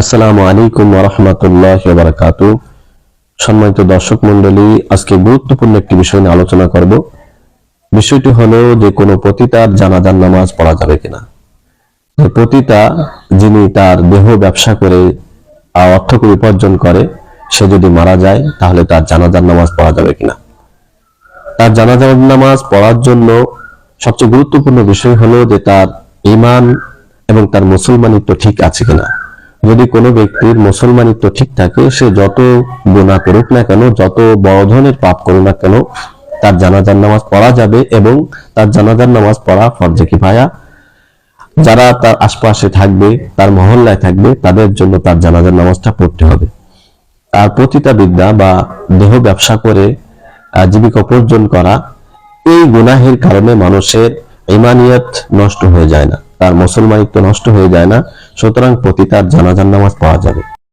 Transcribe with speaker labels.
Speaker 1: আসসালামু আলাইকুম রহমতুল্লাহ বারাকাত সম্মানিত দর্শক মন্ডলী আজকে গুরুত্বপূর্ণ একটি বিষয় নিয়ে আলোচনা করব। বিষয়টি হলো যে কোনো পতিতার জানাজার নামাজ পড়া যাবে কিনা। পতিতা যিনি তার দেহ ব্যবসা করে অর্থ উপার্জন করে, সে যদি মারা যায়, তাহলে তার জানাজার নামাজ পড়া যাবে কিনা। তার জানাজার নামাজ পড়ার জন্য সবচেয়ে গুরুত্বপূর্ণ বিষয় হলো যে তার ইমান এবং তার মুসলমানিত্ব ঠিক আছে কিনা। যদি কোনো ব্যক্তির মুসলমানিত্ব ঠিক থাকে, সে যত গুণা করুক না কেন, যত বড় ধরনের পাপ করুক না কেন, তার জানাজার নামাজ পড়া যাবে এবং তার জানাজার নামাজ পড়া ফরজে কিফায়া। যারা তার আশপাশে থাকবে, তার মহল্লায় থাকবে, তাদের জন্য তার জানাজার নামাজটা পড়তে হবে। তার পতিতা বিদ্যা বা দেহ ব্যবসা করে জীবিকা উপার্জন করা, এই গুনাহের কারণে মানুষের ইমানিয়ত নষ্ট হয়ে যায় না। তার মুসলমানিত্ব নষ্ট হয়ে যায় না সুতরাং প্রতি তার জানাজার নামাজ পাওয়া যাবে।